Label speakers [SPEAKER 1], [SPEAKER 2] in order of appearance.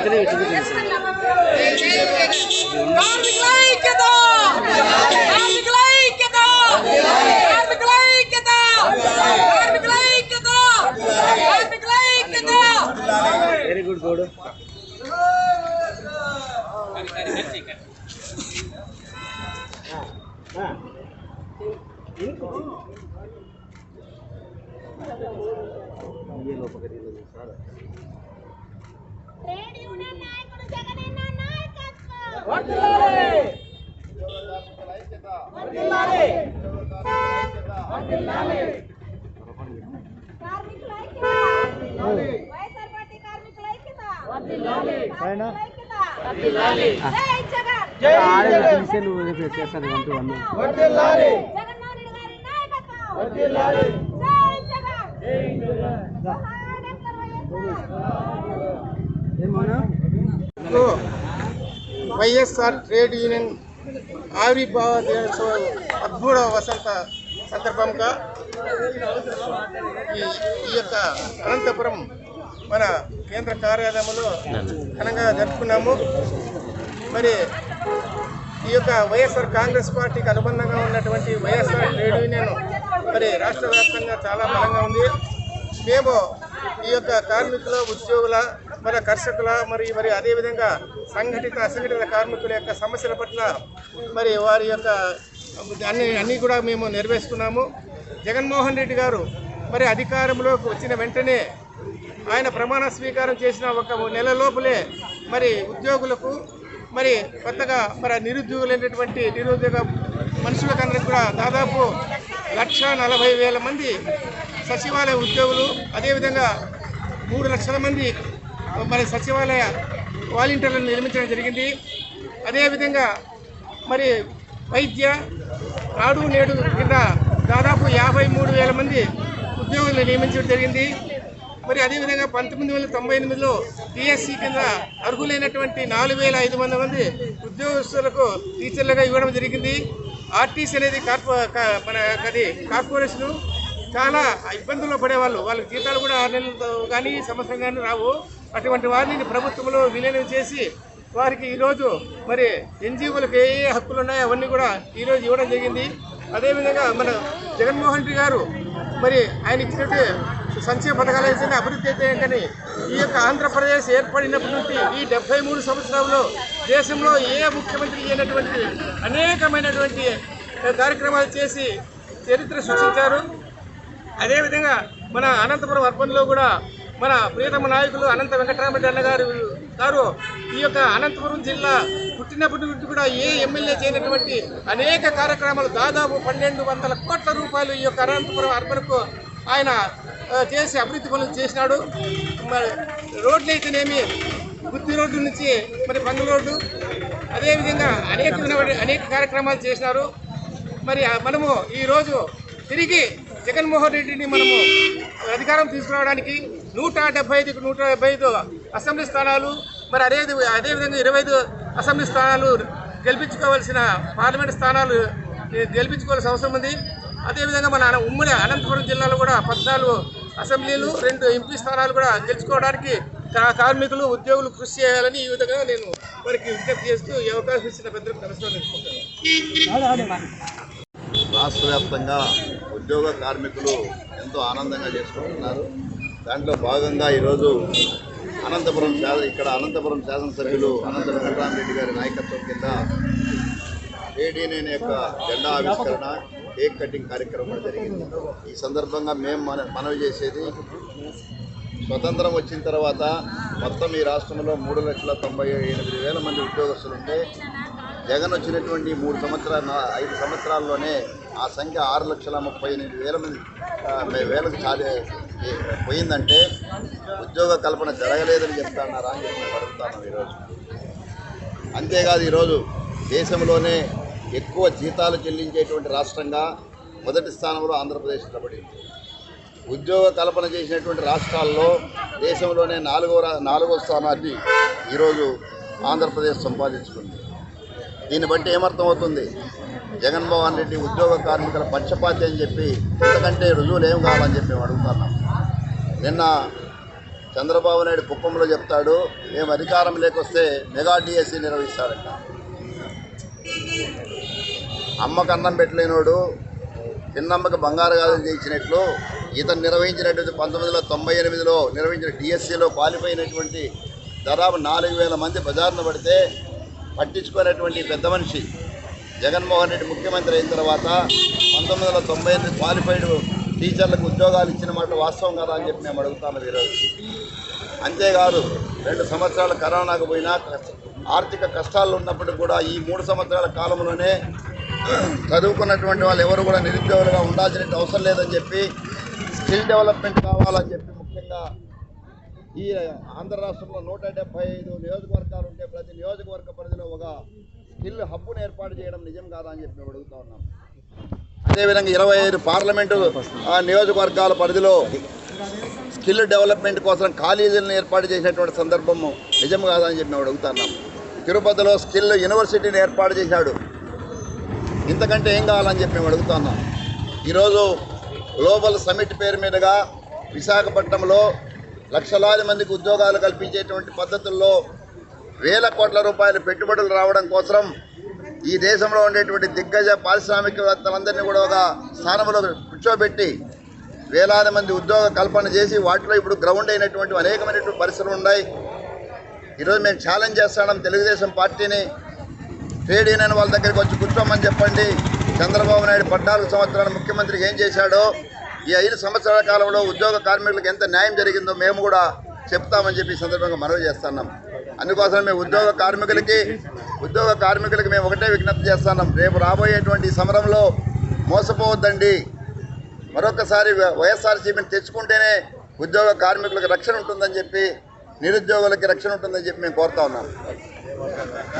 [SPEAKER 1] కార్మికుల ఐక్యత కార్మికుల ఐక్యత కార్మికుల ఐక్యత కార్మికుల ఐక్యత కార్మికుల ఐక్యత
[SPEAKER 2] వెరీ గుడ్ గోడు
[SPEAKER 3] ట్రేడ్ యూనియన్ నాయకుడు జగనన్న నాయకత్వం. కార్మికుల ఐక్యత. వైఎస్ఆర్ పార్టీ కార్మికుల ఐక్యత. కార్మికుల ఐక్యత. జై జగన్.
[SPEAKER 2] చేస్తాను one to one
[SPEAKER 3] Jaganmohan Reddy గారి నాయకత్వం. జై జగన్. జోహార్ doctor YSR.
[SPEAKER 4] YSR trade union ఆవిర్భావ దినోత్సవం అద్భుత వసంత సందర్భంగా ఈ ఈ యొక్క అనంతపురం మన కేంద్ర కార్యాలయంలో ఘనంగా జరుపుకున్నాము. మరి ఈ యొక్క వైఎస్ఆర్ కాంగ్రెస్ పార్టీకి అనుబంధంగా ఉన్నటువంటి వైఎస్ఆర్ ట్రేడ్ యూనియన్ మరి రాష్ట్ర వ్యాప్తంగా చాలా బలంగా ఉంది. మేము ఈ యొక్క కార్మికుల ఉద్యోగుల మన కర్షకుల మరి మరి అదేవిధంగా సంఘటిత అసంఘటిత కార్మికుల యొక్క సమస్యల పట్ల మరి వారి యొక్క అన్ని అన్నీ కూడా మేము నెరవేరుస్తున్నాము జగన్మోహన్ రెడ్డి గారు మరి అధికారంలోకి వచ్చిన వెంటనే ఆయన ప్రమాణ స్వీకారం చేసిన ఒక నెల లోపలే మరి ఉద్యోగులకు మరి కొత్తగా మరి నిరుద్యోగులైనటువంటి నిరుద్యోగ మనుషులకందరికి కూడా దాదాపు లక్ష నలభై వేల మంది సచివాలయ ఉద్యోగులు అదేవిధంగా మూడు లక్షల మంది మరి సచివాలయ వాలంటీర్లను నిర్మించడం జరిగింది. అదేవిధంగా మరి వైద్య నాడు నేడు కింద దాదాపు యాభై మూడు వేల మంది ఉద్యోగులను నియమించడం జరిగింది. మరి అదేవిధంగా పంతొమ్మిది వందల తొంభై ఎనిమిదిలో టీఎస్సీ కింద అర్హులైనటువంటి నాలుగు వేల ఐదు వందల మంది ఉద్యోగస్తులకు టీచర్లుగా ఇవ్వడం జరిగింది. ఆర్టీసీ అనేది కార్పొ మన అది కార్పొరేషను చాలా ఇబ్బందుల్లో పడేవాళ్ళు. వాళ్ళకి జీతాలు కూడా ఆరు నెలలతో కానీ సంవత్సరం కానీ రావు. అటువంటి వారిని ప్రభుత్వంలో విలీనం చేసి వారికి ఈరోజు మరి ఎన్జిఓలకు ఏ ఏ హక్కులు ఉన్నాయో అవన్నీ కూడా ఈరోజు ఇవ్వడం జరిగింది. అదేవిధంగా మన జగన్మోహన్ రెడ్డి గారు మరి ఆయన ఇచ్చినట్టు సంక్షేమ పథకాలు అయితే అభివృద్ధి అయితే కానీ ఈ యొక్క ఆంధ్రప్రదేశ్ ఏర్పడినప్పటి నుండి ఈ డెబ్బై మూడు సంవత్సరాల్లో దేశంలో ఏ ముఖ్యమంత్రి అయినటువంటి అనేకమైనటువంటి కార్యక్రమాలు చేసి చరిత్ర సృష్టించారు. అదేవిధంగా మన అనంతపురం అర్బన్లో కూడా మన ప్రియతమ నాయకులు అనంత వెంకటరామరెడ్డి అన్న గారు గారు ఈ యొక్క అనంతపురం జిల్లా పుట్టినప్పటి నుండి కూడా ఏ ఎమ్మెల్యే చేయనటువంటి అనేక కార్యక్రమాలు దాదాపు పన్నెండు వందల కోట్ల రూపాయలు ఈ యొక్క అనంతపురం అర్బన్కు ఆయన చేసి అభివృద్ధి పనులు చేసినాడు. మరి రోడ్లు అయితేనేమి బుద్ధి రోడ్డు నుంచి మరి పంగు రోడ్డు అదేవిధంగా అనేక అనేక కార్యక్రమాలు చేసినారు. మరి మనము ఈరోజు తిరిగి జగన్మోహన్ రెడ్డిని మనము అధికారం తీసుకురావడానికి నూట డెబ్బై ఐదుకు నూట డెబ్బై ఐదు అసెంబ్లీ స్థానాలు మరి అదే అదేవిధంగా ఇరవై ఐదు అసెంబ్లీ స్థానాలు గెలిపించుకోవాల్సిన పార్లమెంట్ స్థానాలు గెలిపించుకోవాల్సిన అవసరం ఉంది. అదేవిధంగా మన ఉమ్మడి అనంతపురం జిల్లాలో కూడా పద్నాలుగు అసెంబ్లీలు రెండు ఎంపీ స్థానాలు కూడా గెలుచుకోవడానికి కార్మికులు ఉద్యోగులు కృషి చేయాలని ఈ విధంగా నేను వారికి విజ్ఞప్తి చేస్తూ ఈ అవకాశం ఇచ్చిన పెద్దలకు నమస్కారం
[SPEAKER 5] రాష్ట్ర వ్యాప్తంగా ఉద్యోగ కార్మికులు ఎంతో ఆనందంగా చేసుకుంటున్నారు. దాంట్లో భాగంగా ఈరోజు అనంతపురం శాసన ఇక్కడ అనంతపురం శాసనసభ్యులు అనంత వెంకటరామరెడ్డి గారి నాయకత్వం కింద ఏడీఎన్ యొక్క జెండా ఆవిష్కరణ కేక్ కటింగ్ కార్యక్రమం కూడా జరిగింది. ఈ సందర్భంగా మేము మన మనవి చేసేది స్వతంత్రం వచ్చిన తర్వాత మొత్తం ఈ రాష్ట్రంలో మూడు లక్షల తొంభై ఎనిమిది వేల మంది ఉద్యోగస్తులు ఉంటే జగన్ వచ్చినటువంటి మూడు సంవత్సరాల ఐదు సంవత్సరాల్లోనే ఆ సంఖ్య ఆరు లక్షల ముప్పై ఎనిమిది వేల మంది వేలకు చాలే ఏ- పోయిందంటే ఉద్యోగ కల్పన జరగలేదని చెప్తాన్నారా అని చెప్పి అడుగుతాను ఈరోజు. అంతేకాదు ఈరోజు దేశంలోనే ఎక్కువ జీతాలు చెల్లించేటువంటి రాష్ట్రంగా మొదటి స్థానంలో ఆంధ్రప్రదేశ్ నిలబడింది. ఉద్యోగ కల్పన చేసినటువంటి రాష్ట్రాల్లో దేశంలోనే నాలుగో నాలుగో స్థానాన్ని ఈరోజు ఆంధ్రప్రదేశ్ సంపాదించుకుంది. దీన్ని బట్టి ఏమర్థమవుతుంది? జగన్మోహన్ రెడ్డి ఉద్యోగ కార్మికుల పక్షపాతి అని చెప్పి ఇంతకంటే రుజువులు ఏం కావాలని చెప్పి మేము అడుగుతున్నాం. నిన్న చంద్రబాబు నాయుడు కుప్పంలో చెప్తాడు మేము అధికారం లేకొస్తే మెగా డిఎస్సి నిర్వహిస్తాడంట అమ్మకు అన్నం పెట్టలేనోడు చిన్నమ్మకి బంగారు గాజులు చేయించినట్లు ఇతను నిర్వహించినటువంటి పంతొమ్మిది వందల తొంభై ఎనిమిదిలో నిర్వహించిన డిఎస్సిలో క్వాలిఫై అయినటువంటి దాదాపు నాలుగు వేల మంది బజార్న పడితే పట్టించుకునేటువంటి పెద్ద మనిషి. జగన్మోహన్ రెడ్డి ముఖ్యమంత్రి అయిన తర్వాత పంతొమ్మిది వందల తొంభై ఎనిమిది క్వాలిఫైడ్ టీచర్లకు ఉద్యోగాలు ఇచ్చిన మాట వాస్తవం కదా అని చెప్పి మేము అడుగుతాము ఈరోజు. అంతేకాదు రెండు సంవత్సరాల కరోనాకు పోయినా ఆర్థిక కష్టాలు ఉన్నప్పటికీ కూడా ఈ మూడు సంవత్సరాల కాలంలోనే చదువుకున్నటువంటి వాళ్ళు ఎవరు కూడా నిరుద్యోగులుగా ఉండాల్సిన అవసరం లేదని చెప్పి స్కిల్ డెవలప్మెంట్ కావాలని చెప్పి ముఖ్యంగా ఈ ఆంధ్ర రాష్ట్రంలో నూట డెబ్బై ఐదు నియోజకవర్గాలు ఉంటే ప్రతి నియోజకవర్గ పరిధిలో ఒక స్కిల్ హబ్బును ఏర్పాటు చేయడం నిజం కాదా అని చెప్పి మేము అడుగుతా ఉన్నాం. అదేవిధంగా ఇరవై ఐదు పార్లమెంటు ఆ, నియోజకవర్గాల పరిధిలో స్కిల్ డెవలప్మెంట్ కోసం కాలేజీలను ఏర్పాటు చేసినటువంటి సందర్భము నిజం కాదని చెప్పి మేము అడుగుతున్నాం తిరుపతిలో స్కిల్ యూనివర్సిటీని ఏర్పాటు చేశాడు. ఇంతకంటే ఏం కావాలని చెప్పి మేము అడుగుతున్నాం ఈరోజు గ్లోబల్ సమిట్ పేరు మీదుగా విశాఖపట్నంలో లక్షలాది మందికి ఉద్యోగాలు కల్పించేటువంటి పద్ధతుల్లో వేల కోట్ల రూపాయల పెట్టుబడులు రావడం కోసం ఈ దేశంలో ఉండేటువంటి దిగ్గజ పారిశ్రామికవేత్తలందరినీ కూడా ఒక స్థానంలో కూర్చోబెట్టి వేలాది మంది ఉద్యోగ కల్పన చేసి వాటిలో ఇప్పుడు గ్రౌండ్ అయినటువంటి అనేకమైనటువంటి పరిశ్రమలు ఉన్నాయి. ఈరోజు మేము ఛాలెంజ్ చేస్తాం తెలుగుదేశం పార్టీని. ట్రేడ్ యూనియన్ వాళ్ళ దగ్గరికి వచ్చి కూర్చోమని చెప్పండి. చంద్రబాబు నాయుడు పద్నాలుగు సంవత్సరాల ముఖ్యమంత్రికి ఏం చేశాడో ఈ ఐదు సంవత్సరాల కాలంలో ఉద్యోగ కార్మికులకు ఎంత న్యాయం జరిగిందో మేము కూడా చెప్తామని చెప్పి సందర్భంగా మనవి చేస్తున్నాం. అందుకోసం మేము ఉద్యోగ కార్మికులకి ఉద్యోగ కార్మికులకి మేము ఒకటే విజ్ఞప్తి చేస్తున్నాం. రేపు రాబోయేటువంటి సమరంలో మోసపోవద్దండి. మరొకసారి వైఎస్ఆర్సీపీని తెచ్చుకుంటేనే ఉద్యోగ కార్మికులకు రక్షణ ఉంటుందని చెప్పి నిరుద్యోగులకి రక్షణ ఉంటుందని చెప్పి మేము కోరుతా ఉన్నాం.